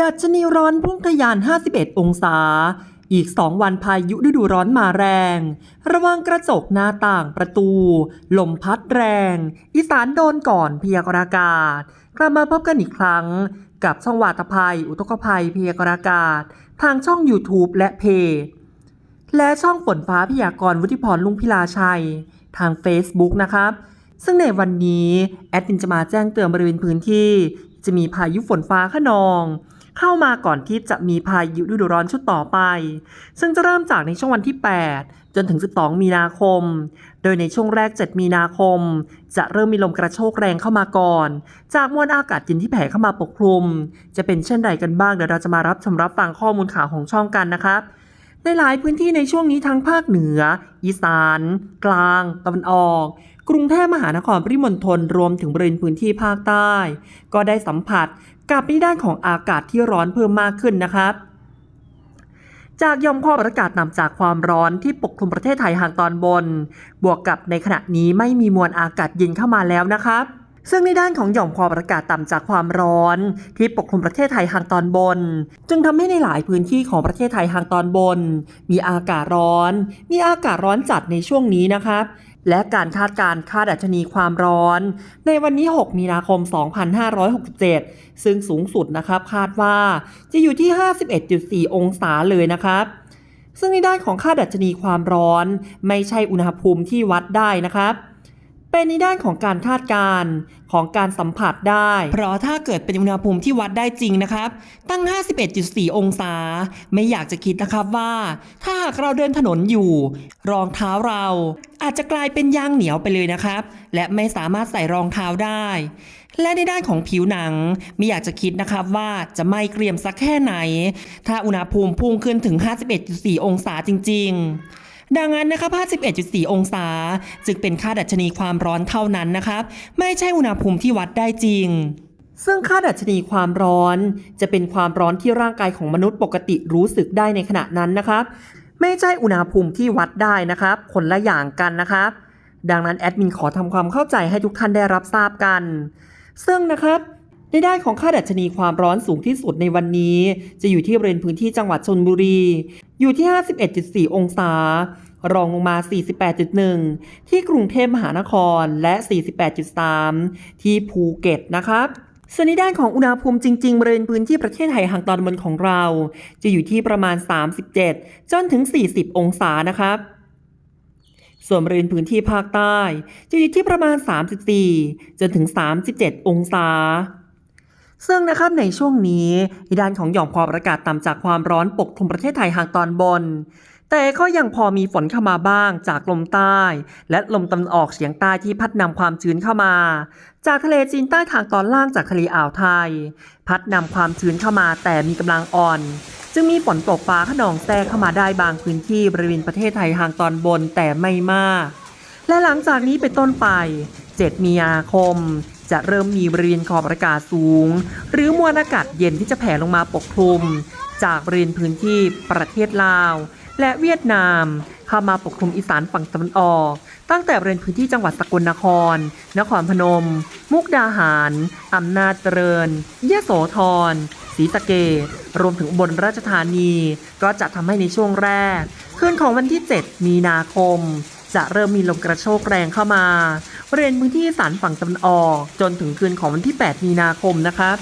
ดัชนีร้อนพุ่งทะยาน 51 องศา อีก2วันพายุฤดูร้อนมาแรง ระวังกระจกหน้าต่างประตู ลมพัดแรง อีสานโดนก่อนพยากรากาศ กลับมาพบกันอีกครั้ง กับช่องวาตภัย อุทกภัยพยากรากาศ ทางช่อง YouTube และเพจและช่องฝนฟ้าพยากรณ์วุฒิพรลุงพิลาชัย ทาง Facebook นะครับ ซึ่งในวันนี้ แอดมินจะมาแจ้งเตือนบริเวณพื้นที่ จะมีพายุฝนฟ้าขนอง เข้ามาก่อนที่จะมีพายุฤดูร้อนชุดต่อไป ซึ่งจะเริ่มจากในช่วงวันที่ 8 จนถึง 12 มีนาคม โดยในช่วงแรก 7 มีนาคม จะเริ่มมีลมกระโชกแรงเข้ามาก่อน จากมวลอากาศเย็นที่แผ่เข้ามาปกคลุม จะเป็นเช่นใดกันบ้างเดี๋ยวเราจะมารับชมรับฟังข้อมูลข่าวของช่องกันนะครับในหลายพื้นที่ในช่วงนี้ทั้งภาคเหนือ อีสาน กลางตะวันออก กรุงเทพมหานครปริมณฑลรวมถึงบริเวณพื้นที่ภาคใต้ ก็ได้สัมผัส กับในด้านของอากาศที่ร้อนเพิ่มมากขึ้นนะครับ จากยอมความอากาศนำจากความร้อนที่ปกคลุมประเทศไทยทางตอนบน บวกกับในขณะนี้ไม่มีมวลอากาศเย็นเข้ามาแล้วนะครับซึ่งในด้านของหย่อมความอากาศต่ำจากความร้อน ที่ปกคลุมประเทศไทยทางตอนบน จึงทำให้ในหลายพื้นที่ของประเทศไทยทางตอนบน มีอากาศร้อน มีอากาศร้อนจัดในช่วงนี้นะครับ และการคาดการณ์ค่าดัชนีความร้อน ในวันนี้ 6 มีนาคม 2567 ซึ่งสูงสุดนะครับคาดว่าจะอยู่ที่ 51.4 องศาเลยนะครับ ซึ่งในด้านของค่าดัชนีความร้อน ไม่ใช่อุณหภูมิที่วัดได้นะครับ เป็นในด้านของการคาดการณ์ของการสัมผัสได้ เพราะถ้าเกิดเป็นอุณหภูมิที่วัดได้จริงนะครับ ตั้ง 51.4 องศา ไม่อยากจะคิดนะครับว่า ถ้าหากเราเดินถนนอยู่ รองเท้าเราอาจจะกลายเป็นยางเหนียวไปเลยนะครับ และไม่สามารถใส่รองเท้าได้ และในด้านของผิวหนังไม่อยากจะคิดนะครับว่าจะไม่เกรียมสักแค่ไหน ถ้าอุณหภูมิพุ่งขึ้นถึง 51.4 องศาจริง ๆ ดังนั้นนะครับ51.4 องศา จึงเป็นค่าดัชนีความร้อนเท่านั้นนะครับ ไม่ใช่อุณหภูมิที่วัดได้จริง ซึ่งค่าดัชนีความร้อน จะเป็นความร้อนที่ร่างกายของมนุษย์ปกติรู้สึกได้ในขณะนั้นนะครับ ไม่ใช่อุณหภูมิที่วัดได้นะครับ คนละอย่างกันนะครับ ดังนั้นแอดมินขอทำความเข้าใจให้ทุกท่านได้รับทราบกัน ซึ่งนะครับ ในด้านของค่าดัชนีความร้อนสูงที่สุดในวันนี้ จะอยู่ที่บริเวณพื้นที่จังหวัดชนบุรี อยู่ที่ 51.4 องศา รองลงมา 48.1 ที่กรุงเทพมหานครและ 48.3 ที่ภูเก็ตนะครับส่วนในด้านของอุณหภูมิจริงๆบริเวณพื้นที่ประเทศไทยทางตอนบนของเรา จะอยู่ที่ประมาณ 37 จนถึง 40 องศานะครับส่วนบริเวณพื้นที่ภาคใต้ จะอยู่ที่ประมาณ 34 จนถึง 37 องศา ซึ่งนะครับในช่วงนี้ด้านของหย่อมความอากาศต่ำจากความร้อนปกคลุมประเทศไทยทางตอนบน แต่ก็ยังพอมีฝนเข้ามาบ้างจากลมใต้ และลมตะวันออกเฉียงใต้ที่พัดนำความชื้นเข้ามา จากทะเลจีนใต้ทางตอนล่างจากทะเลอ่าวไทย พัดนำความชื้นเข้ามาแต่มีกำลังอ่อน จึงมีฝนตกฟ้าขนองแทรกเข้ามาได้บางพื้นที่บริเวณประเทศไทยทางตอนบนแต่ไม่มาก และหลังจากนี้เป็นต้นไป 7 มีนาคม จะเริ่มมีบริเวณขอบอากาศสูง หรือมวลอากาศเย็นที่จะแผ่ลงมาปกคลุม จากบริเวณพื้นที่ประเทศลาว และเวียดนาม เข้ามาปกคลุมอีสานฝั่งตะวันออก ตั้งแต่บริเวณพื้นที่จังหวัดสกลนคร นครพนม มุกดาหารอำนาจเจริญยะโสธรศรีสะเกดรวมถึงบนราชธานี ก็จะทำให้ในช่วงแรกคืนของวันที่ 7 มีนาคม จะเริ่มมีลมกระโชกแรงเข้ามา บริเวณพื้นที่สานฝั่งตะวันออก จนถึงคืนของวันที่ 8 มีนาคมนะครับ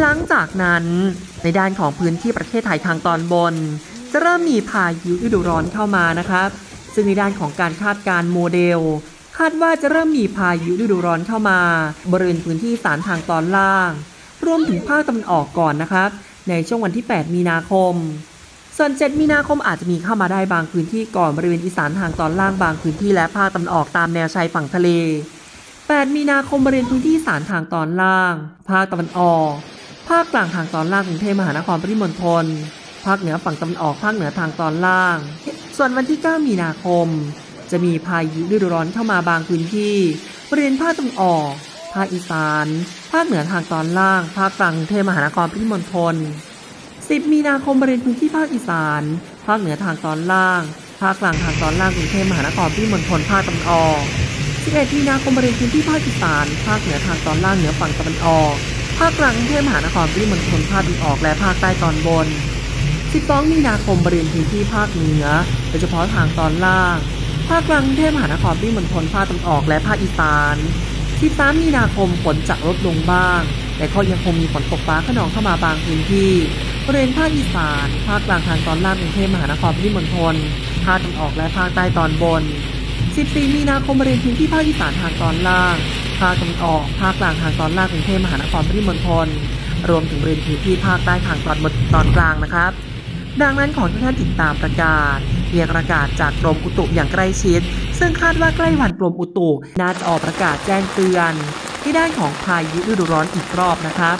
หลังจากนั้นในด้านของพื้นที่ประเทศไทยทางตอนบน จะเริ่มมีพายุฤดูร้อนเข้ามานะครับ ซึ่งในด้านของการคาดการ์โมเดล คาดว่าจะเริ่มมีพายุฤดูร้อนเข้ามา บริเวณพื้นที่สานทางตอนล่าง รวมถึงภาคตะวันออกก่อนนะครับ ในช่วงวันที่ 8 มีนาคม ส่วน 7 มีนาคมอาจจะมีเข้ามาได้บางพื้นที่ก่อนบริเวณอีสานทางตอนล่างบางพื้นที่และภาคตะวันออกตามแนวชายฝั่งทะเล 8 มีนาคมบริเวณพื้นที่อีสานทางตอนล่าง ภาคตะวันออก ภาคกลางทางตอนล่างกรุงเทพมหานครปริมณฑล ภาคเหนือฝั่งตะวันออกภาคเหนือทางตอนล่าง ส่วนวันที่ 9 มีนาคม จะมีพายุฤดูร้อนเข้ามาบางพื้นที่บริเวณภาคตะวันออก ภาคอีสาน ภาคเหนือทางตอนล่าง ภาคกลางกรุงเทพมหานครปริมณฑล 10 มีนาคมบริเวณพื้นที่ภาคอีสาน ภาคเหนือทางตอนล่าง ภาคกลางทางตอนล่างกรุงเทพมหานครปริมณฑลภาคตะวันออก 11 มีนาคมบริเวณพื้นที่ภาคอีสาน ภาคเหนือทางตอนล่างเหนือฝั่งตะวันออก ภาคกลางกรุงเทพมหานครปริมณฑลภาคตะวันออกและภาคใต้ตอนบน 12 มีนาคมบริเวณพื้นที่ภาคเหนือ โดยเฉพาะทางตอนล่าง ภาคกลางกรุงเทพมหานครปริมณฑลภาคตะวันออกและภาคอีสาน 13 มีนาคมฝนจะลดลงบ้าง แต่ก็ยังคงมีฝนตกฟ้าขนองเข้ามาบางพื้นที่ ริเวณภาคอีสาน ภาคกลางทางตอนล่างกรุงเทพมหานครปริมณฑล ภาคตะวันออกและภาคใต้ตอนบน 14 มีนาคมบริเวณพื้นที่ภาคอีสานทางตอนล่าง ภาคตะวันออก ภาคกลางทางตอนล่างกรุงเทพมหานครปริมณฑล รวมถึงบริเวณพื้นที่ภาคใต้ทางตอนบนตอนกลางนะครับ ดังนั้นขอทุกท่านติดตามประกาศเรียกประกาศจากกรมอุตุอย่างใกล้ชิด ซึ่งคาดว่าใกล้วันกรมอุตุน่าจะออกประกาศแจ้งเตือนที่ด้านของพายุฤดูร้อนอีกรอบนะครับ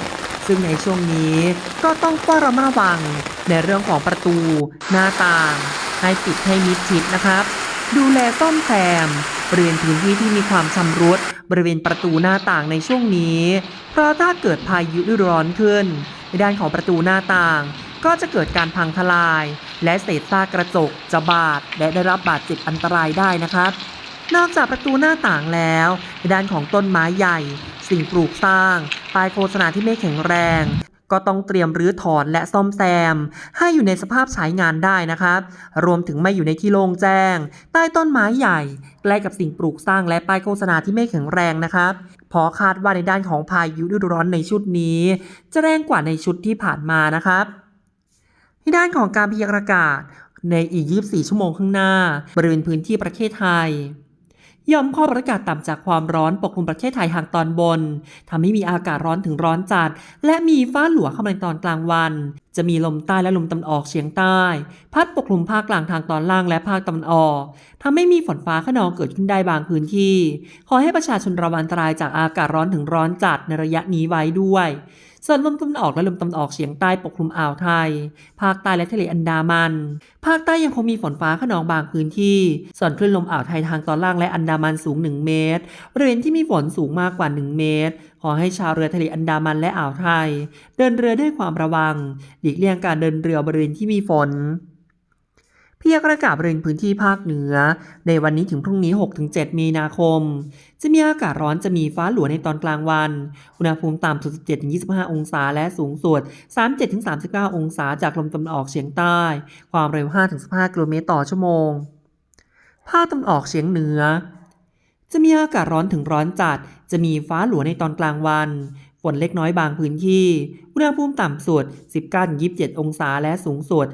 ซึ่งในช่วงนี้ก็ต้องเฝ้าระมัดระวังในเรื่องของประตู หน้าต่าง ให้ปิดให้มิดชิดนะครับ ดูแลซ่อมแซมบริเวณพื้นที่ที่มีความชำรุดบริเวณประตูหน้าต่างในช่วงนี้ เพราะถ้าเกิดพายุฤดูร้อนขึ้น ในด้านของประตูหน้าต่าง ก็จะเกิดการพังทลาย และเศษซากกระจกจะบาดและได้รับบาดเจ็บอันตรายได้นะครับ นอกจากประตูหน้าต่างแล้วในด้านของต้นไม้ใหญ่ สิ่งปลูกสร้าง ป้ายโฆษณาที่ไม่แข็งแรง ก็ต้องเตรียมรื้อถอนและซ่อมแซม ให้อยู่ในสภาพใช้งานได้นะครับ รวมถึงไม่อยู่ในที่โล่งแจ้ง ใต้ต้นไม้ใหญ่ใกล้กับสิ่งปลูกสร้างและป้ายโฆษณาที่ไม่แข็งแรงนะครับพราะคาดว่าในด้านของพายุฤดูร้อนในชุดนี้ จะแรงกว่าในชุดที่ผ่านมานะครับในด้านของการพยากรณ์อากาศในอีก 24 ชั่วโมงข้างหน้า บริเวณพื้นที่ประเทศไทย ย่อมข้อประกาศต่ำจากความร้อนปกคลุมประเทศไทยทางตอนบนทำให้มีอากาศร้อนถึงร้อนจัด และมีฟ้าหลัวเข้ามาในตอนกลางวันจะมีลมใต้และลมตะวันออกเฉียงใต้ พัดปกคลุมภาคกลางทางตอนล่างและภาคตะวันออกทำให้มีฝนฟ้าขนองเกิดขึ้นได้บางพื้นที่ ขอให้ประชาชนระวังอันตรายจากอากาศร้อนถึงร้อนจัดในระยะนี้ไว้ด้วยส่วนลมตะวันออกและลมตะวันออกเฉียงใต้ปกคลุมอ่าวไทย ภาคใต้และทะเลอันดามัน ภาคใต้ยังคงมีฝนฟ้าขนองบางพื้นที่ ส่วนคลื่นลมอ่าวไทยทางตอนล่างและอันดามันสูง 1 เมตร บริเวณที่มีฝนสูงมากกว่า 1 เมตร ขอให้ชาวเรือทะเลอันดามันและอ่าวไทย เดินเรือด้วยความระวัง หลีกเลี่ยงการเดินเรือบริเวณที่มีฝนพยากรณ์อากาศบริเวณพื้นที่ภาคเหนือ ในวันนี้ถึงพรุ่งนี้ 6-7 มีนาคม จะมีอากาศร้อนจะมีฟ้าหลัวในตอนกลางวัน อุณหภูมิต่ำสุด 17-25 องศาและสูงสุด 37-39 องศาจากลมตะวันออกเฉียงใต้ ความเร็ว 5-15 กิโลเมตรต่อชั่วโมง ภาคตะวันออกเฉียงเหนือ จะมีอากาศร้อนถึงร้อนจัด จะมีฟ้าหลัวในตอนกลางวัน ฝนเล็กน้อยบางพื้นที่ อุณหภูมิต่ำสุด 19-27 องศาและสูงสุด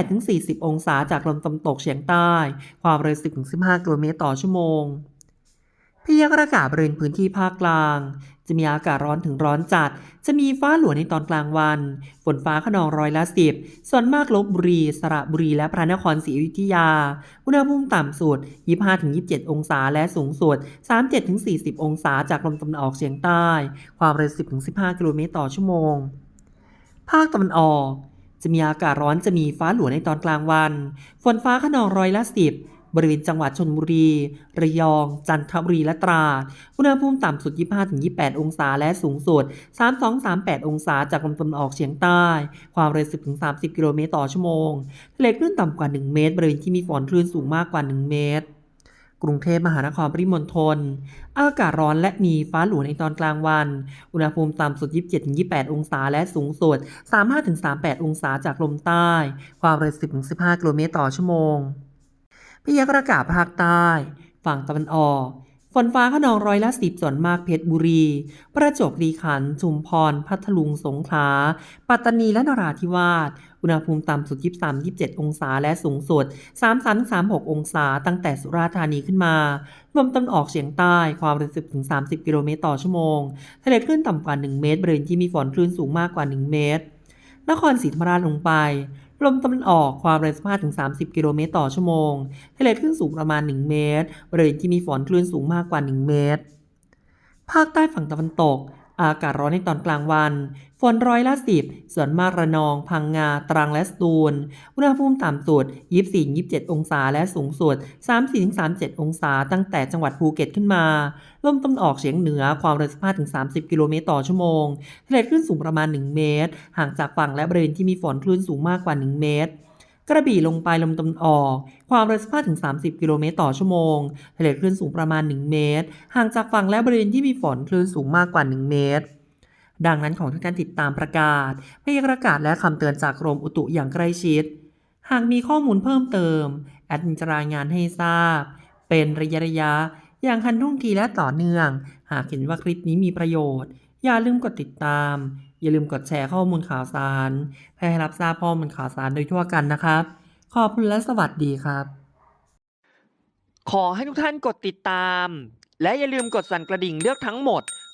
38-40 องศาจากลมตะวันตกเฉียงใต้ ความเร็ว 10-15 กิโลเมตรต่อชั่วโมงพยากรณ์อากาศบริเวณพื้นที่ภาคกลาง จะมีอากาศร้อนถึงร้อนจัด จะมีฟ้าหลวในตอนกลางวัน ฝนฟ้าขนองร้อยละสิบส่วนมากลบบุรี สระบุรี และพระนครศรีอยุธยา อุณหภูมิต่ำสุด 25-27 องศา และสูงสุด 37-40 องศา จากลมตะวันออกเฉียงใต้ ความเร็ว 10-15 กิโลเมตรต่อชั่วโมง ภาคตะวันออก จะมีอากาศร้อน จะมีฟ้าหลวในตอนกลางวัน ฝนฟ้าขนองร้อยละสิบ บริเวณจังหวัดชนบุรี ระยอง จันทบุรีและตราด อุณหภูมิต่ำสุด 25-28 องศาและสูงสุด 32-38 องศาจากลมตะวันออกเฉียงใต้ ความเร็ว 10-30 กิโลเมตรต่อชั่วโมงทะเลคลื่นต่ำกว่า 1 เมตร บริเวณที่มีฝนคลื่นสูงมากกว่า 1 เมตรกรุงเทพมหานครปริมณฑลอากาศร้อนและมีฟ้าหลวในตอนกลางวัน อุณหภูมิต่ำสุด 27-28 องศาและสูงสุด 35-38 องศาจากลมใต้ ความเร็ว 10-15 กิโลเมตรต่อชั่วโมง พยากรณ์อากาศภาคใต้ ฝั่งตะวันออก ฝนฟ้าขนองร้อยละสิบส่วนมากเพชรบุรี ประจวบคีรีขันธ์ชุมพร พัทลุง สงขลา ปัตตานี และนราธิวาส อุณหภูมิต่ำสุด 23-27 องศา และสูงสุด 33-36 องศา ตั้งแต่สุราษฎร์ธานีขึ้นมาลมตะวันออกเฉียงใต้ ความเร็ว 10-30 กิโลเมตรต่อชั่วโมง ทะเลคลื่นต่ำกว่า 1 เมตร บริเวณที่มีฝนคลื่นสูงมากกว่า 1 เมตร นครศรีธรรมราชลงไป ลมตะวันออกความเร็ว15-30 กิโลเมตรต่อชั่วโมงทะเลคลื่นสูงประมาณ 1 เมตรบริเวณที่มีฝนคลื่นสูงมากกว่า 1 เมตร ภาคใต้ฝั่งตะวันตก อากาศร้อนในตอนกลางวัน ฝนร้อยละสิบส่วนมากระนอง พังงา ตรังและสตูล อุณหภูมิต่ำสุด 24-27 องศาและสูงสุด 34-37 องศา ตั้งแต่จังหวัดภูเก็ตขึ้นมา ลมตะวันออกเฉียงเหนือความเร็ว 15-30 กิโลเมตรต่อชั่วโมงทะเลคลื่นสูงประมาณ 1 เมตร ห่างจากฝั่งและบริเวณที่มีฝนคลื่นสูงมากกว่า 1 เมตรกระบี่ลงไปลมตะวันออก ความเร็ว15-30 กิโลเมตรต่อชั่วโมง ทะเลคลื่นสูงประมาณ 1 เมตร ห่างจากฝั่งและบริเวณที่มีฝนคลื่นสูงมากกว่า 1 เมตร ดังนั้นของทุกท่านติดตามประกาศพยากรากาศและคำเตือนจากกรมอุตุอย่างใกล้ชิด หากมีข้อมูลเพิ่มเติม แอดมินจะรายงานให้ทราบ เป็นระยะระยะๆอย่างทันท่วงทีและต่อเนื่อง หากเห็นว่าคลิปนี้มีประโยชน์ อย่าลืมกดติดตาม อย่าลืมกดแชร์ข้อมูลข่าวสารเพื่อให้รับทราบข้อมูลข่าวสารโดยทั่วกันนะครับ ขอบคุณและสวัสดีครับ ขอให้ทุกท่านกดติดตาม และอย่าลืมกดสั่นกระดิ่งเลือกทั้งหมด